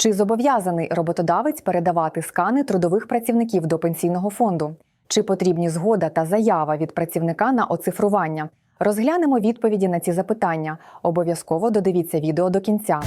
Чи зобов'язаний роботодавець передавати скани трудових працівників до пенсійного фонду? Чи потрібні згода та заява від працівника на оцифрування? Розглянемо відповіді на ці запитання. Обов'язково додивіться відео до кінця.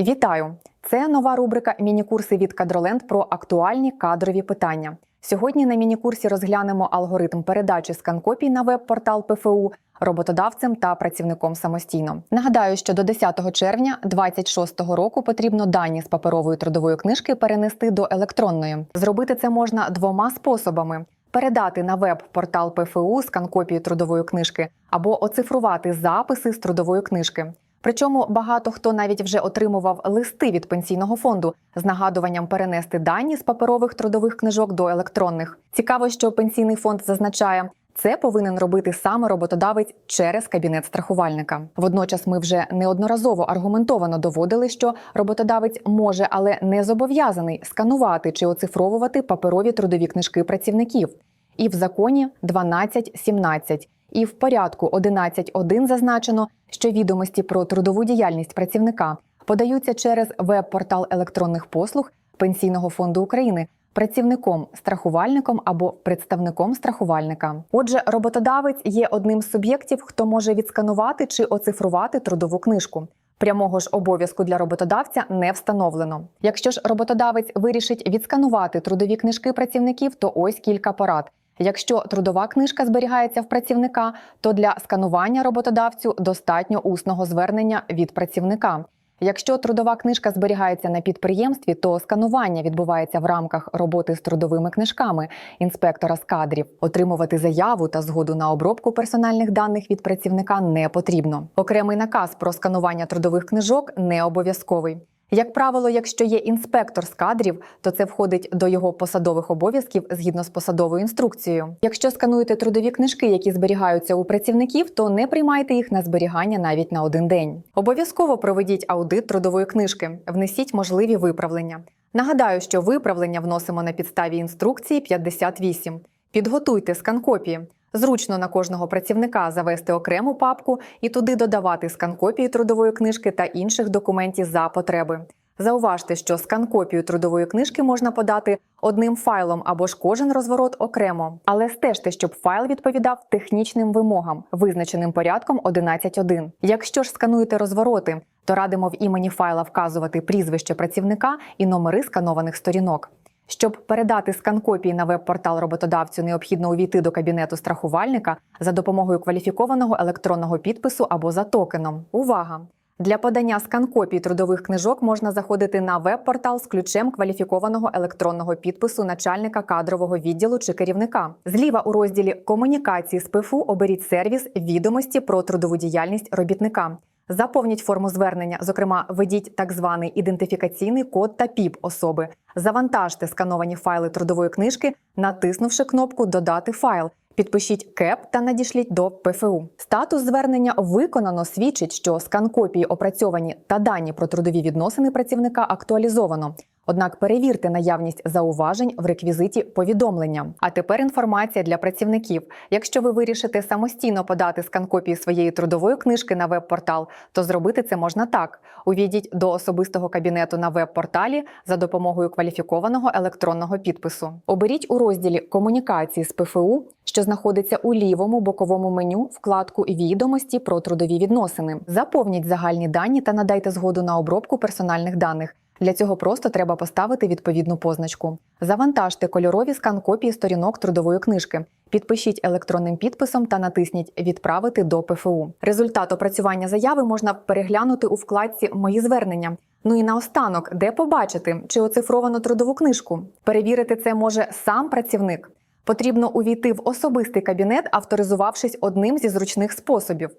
Вітаю! Це нова рубрика Міні-курси від Кадроленд про актуальні кадрові питання. Сьогодні на міні-курсі розглянемо алгоритм передачі скан-копій на веб-портал ПФУ роботодавцем та працівником самостійно. Нагадаю, що до 10 червня 2026 року потрібно дані з паперової трудової книжки перенести до електронної. Зробити це можна двома способами: передати на веб-портал ПФУ скан-копію трудової книжки або оцифрувати записи з трудової книжки. Причому багато хто навіть вже отримував листи від пенсійного фонду з нагадуванням перенести дані з паперових трудових книжок до електронних. Цікаво, що пенсійний фонд зазначає. Це повинен робити саме роботодавець через кабінет страхувальника. Водночас ми вже неодноразово аргументовано доводили, що роботодавець може, але не зобов'язаний сканувати чи оцифровувати паперові трудові книжки працівників. І в законі 12.17, і в порядку 11.1 зазначено, що відомості про трудову діяльність працівника подаються через веб-портал електронних послуг Пенсійного фонду України працівником, страхувальником або представником страхувальника. Отже, роботодавець є одним з суб'єктів, хто може відсканувати чи оцифрувати трудову книжку. Прямого ж обов'язку для роботодавця не встановлено. Якщо ж роботодавець вирішить відсканувати трудові книжки працівників, то ось кілька порад. Якщо трудова книжка зберігається в працівника, то для сканування роботодавцю достатньо усного звернення від працівника. Якщо трудова книжка зберігається на підприємстві, то сканування відбувається в рамках роботи з трудовими книжками інспектора з кадрів. Отримувати заяву та згоду на обробку персональних даних від працівника не потрібно. Окремий наказ про сканування трудових книжок не обов'язковий. Як правило, якщо є інспектор з кадрів, то це входить до його посадових обов'язків згідно з посадовою інструкцією. Якщо скануєте трудові книжки, які зберігаються у працівників, то не приймайте їх на зберігання навіть на один день. Обов'язково проведіть аудит трудової книжки, внесіть можливі виправлення. Нагадаю, що виправлення вносимо на підставі інструкції 58. Підготуйте скан-копії. Зручно на кожного працівника завести окрему папку і туди додавати скан-копії трудової книжки та інших документів за потреби. Зауважте, що скан-копію трудової книжки можна подати одним файлом або ж кожен розворот окремо, але стежте, щоб файл відповідав технічним вимогам, визначеним порядком 11.1. Якщо ж скануєте розвороти, то радимо в імені файла вказувати прізвище працівника і номери сканованих сторінок. Щоб передати скан-копії на веб-портал роботодавцю, необхідно увійти до кабінету страхувальника за допомогою кваліфікованого електронного підпису або за токеном. Увага! Для подання скан-копій трудових книжок можна заходити на веб-портал з ключем кваліфікованого електронного підпису начальника кадрового відділу чи керівника. Зліва у розділі Комунікації з ПФУ оберіть сервіс Відомості про трудову діяльність робітника. Заповніть форму звернення, зокрема, введіть так званий ідентифікаційний код та ПІП особи. Завантажте скановані файли трудової книжки, натиснувши кнопку Додати файл. Підпишіть КЕП та надішліть до ПФУ. Статус звернення виконано свідчить, що скан копії опрацьовані та дані про трудові відносини працівника актуалізовано. Однак перевірте наявність зауважень в реквізиті повідомлення. А тепер інформація для працівників. Якщо ви вирішите самостійно подати скан копії своєї трудової книжки на веб-портал, то зробити це можна так: увійдіть до особистого кабінету на веб-порталі за допомогою кваліфікованого електронного підпису. Оберіть у розділі Комунікації з ПФУ, що знаходиться у лівому боковому меню вкладку Відомості про трудові відносини. Заповніть загальні дані та надайте згоду на обробку персональних даних. Для цього просто треба поставити відповідну позначку. Завантажте кольорові скан-копії сторінок трудової книжки. Підпишіть електронним підписом та натисніть Відправити до ПФУ. Результат опрацювання заяви можна переглянути у вкладці Мої звернення. Ну і наостанок, де побачити, чи оцифровано трудову книжку. Перевірити це може сам працівник. Потрібно увійти в особистий кабінет, авторизувавшись одним зі зручних способів.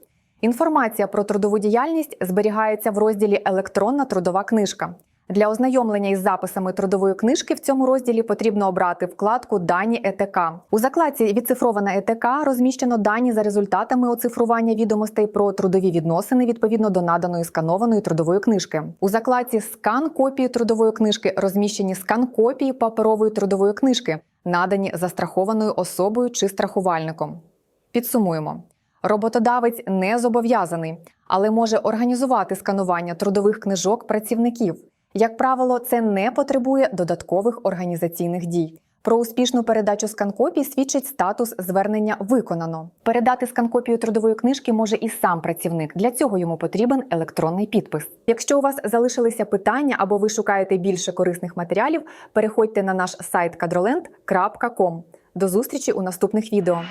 Інформація про трудову діяльність зберігається в розділі Електронна трудова книжка. Для ознайомлення із записами трудової книжки в цьому розділі потрібно обрати вкладку Дані ЕТК. У закладці Відцифрована ЕТК розміщено дані за результатами оцифрування відомостей про трудові відносини відповідно до наданої сканованої трудової книжки. У закладці Скан копії трудової книжки розміщені скан копії паперової трудової книжки надані застрахованою особою чи страхувальником. Підсумуємо. Роботодавець не зобов'язаний, але може організувати сканування трудових книжок працівників. Як правило, це не потребує додаткових організаційних дій. Про успішну передачу сканкопій свідчить статус звернення виконано. Передати сканкопію трудової книжки може і сам працівник. Для цього йому потрібен електронний підпис. Якщо у вас залишилися питання або ви шукаєте більше корисних матеріалів, переходьте на наш сайт kadrolent.com. До зустрічі у наступних відео.